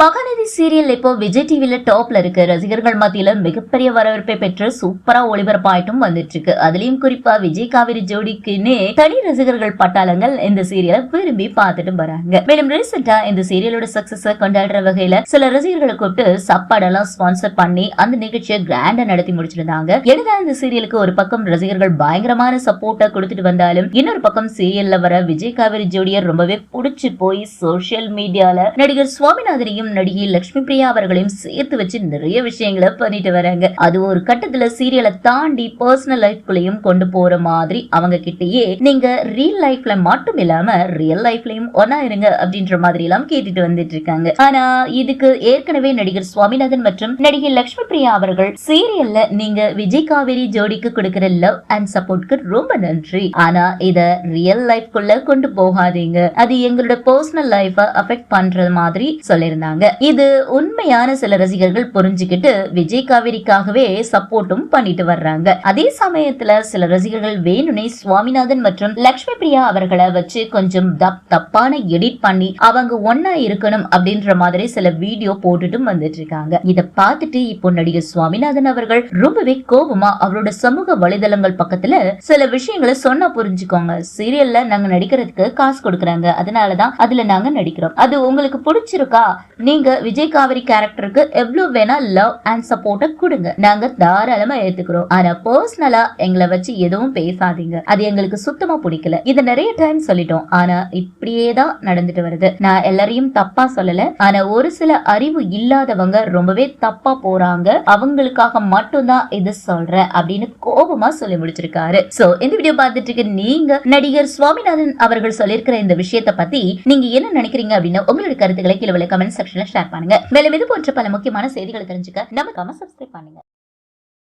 Mahanadi serial இப்போ விஜய் டிவில டாப்ல இருக்கு. ரசிகர்கள் மத்தியில மிகப்பெரிய வரவேற்பை பெற்று சூப்பரா ஒளிபரப்பாயிட்டும் வந்துட்டு இருக்கு அதுலயும் குறிப்பா விஜய் காவிரி ஜோடிக்குன்னே தனி ரசிகர்கள் பட்டாளங்கள் இந்த சீரியலை விரும்பி பார்த்துட்டு வராங்க. மேலும் ரீசெண்டா இந்த சீரியலோட சக்சஸ் கொண்டாடுற வகையில சில ரசிகர்களை கூப்பிட்டு சாப்பாடெல்லாம் ஸ்பான்சர் பண்ணி அந்த நிகழ்ச்சியை கிராண்டா நடத்தி முடிச்சிருந்தாங்க. என்னதான் இந்த சீரியலுக்கு ஒரு பக்கம் ரசிகர்கள் பயங்கரமான சப்போர்ட்டை கொடுத்துட்டு வந்தாலும் இன்னொரு பக்கம் சீரியல்ல வர விஜய் காவிரி ஜோடியை ரொம்பவே புடிச்சு போய் சோசியல் மீடியால நடிகர் சுவாமிநாதனையும் நடிகை லட்சுமி பிரியா அவர்களையும் சேர்த்து வச்சு நிறைய விஷயங்களை பண்ணிட்டு வராங்க. அது ஒரு கட்டத்துல சீரியலை தாண்டி பர்சனல் லைஃப்குள்ளேயும் கொண்டு போற மாதிரி அவங்க கிட்டயே நீங்க ரியல் லைஃப்ல மட்டும் இல்லாம ரியல் லைஃப்லயும் ஒன்னா இருங்க அப்படின்ற மாதிரி எல்லாம் கேட்டுட்டு வந்துட்டு இருக்காங்க. ஆனா இதுக்கு ஏற்கனவே நடிகர் சுவாமிநாதன் மற்றும் நடிகை லட்சுமி பிரியா அவர்கள் சீரியல்ல நீங்க விஜய் காவேரி ஜோடிக்கு கொடுக்கிற லவ் அண்ட் சப்போர்ட்க்கு ரொம்ப நன்றி. ஆனா இத ரியல் லைஃப்குள்ள கொண்டு போகாதீங்க. அது எங்களோட பர்சனல் லைஃப அஃபெக்ட் பண்ற மாதிரி சொல்லியிருந்தாங்க. இது உண்மையான சில ரசிகர்கள் புரிஞ்சுக்கிட்டு விஜய் காவேரிக்காகவே சப்போர்ட்டும் பண்ணிட்டு வர்றாங்க. அதே சமயத்துல சில ரசிகர்கள் வேணுனே சுவாமிநாதன் மற்றும் லக்ஷ்மி பிரியா அவர்களை வச்சு கொஞ்சம் தப் தப்பான எடிட் பண்ணி அவங்க ஒன்னா இருக்கணும் அப்படின்ற மாதிரி சில வீடியோ போட்டுட்டும் வந்துட்டு இருக்காங்க இத பார்த்துட்டு இப்போ நடிகர் சுவாமிநாதன் அவர்கள் ரொம்பவே கோபமா அவரோட சமூக வலைதளங்கள் பக்கத்துல சில விஷயங்களை சொன்னா புரிஞ்சுக்கோங்க. சீரியல்ல நாங்க நடிக்கிறதுக்கு காசு கொடுக்கறாங்க. அதனாலதான் அதுல நாங்க நடிக்கிறோம். அது உங்களுக்கு பிடிச்சிருக்கா? நீங்க விஜய் காவிரி கேரக்டருக்கு எவ்வளவு வேணா லவ் அண்ட் சப்போர்ட்ட கொடுங்க. நாங்க தாராளமா ஏத்துக்கிறோம். ஆனா பர்சனலா எங்களை வச்சு எதுவும் பேசாதீங்க. அது எங்களுக்கு சுத்தமா பிடிக்கல. இது நிறைய டைம் சொல்லிட்டோம். ஆனா இப்படியே தான் நடந்துட்டு வருது. நான் எல்லாரையும் தப்பா சொல்லல. ஆனா ஒரு சில அறிவு இல்லாதவங்க ரொம்பவே தப்பா போறாங்க. அவங்களுக்காக மட்டும்தான் இது சொல்றேன் அப்படின்னு கோபமா சொல்லி முடிச்சிருக்காரு. சோ இந்த வீடியோ பார்த்துட்டு இருக்க நீங்க நடிகர் சுவாமிநாதன் அவர்கள் சொல்லியிருக்கிற இந்த விஷயத்தை பத்தி நீங்க என்ன நினைக்கிறீங்க அப்படின்னு உங்களுடைய கருத்துக்களை கீழே கமெண்ட் செக்ஷன் ஷேர் பண்ணுங்க. மேலும் இது போன்ற பல முக்கியமான செய்திகளை தெரிஞ்சுக்க நமக்காம சப்ஸ்கிரைப் பண்ணுங்க.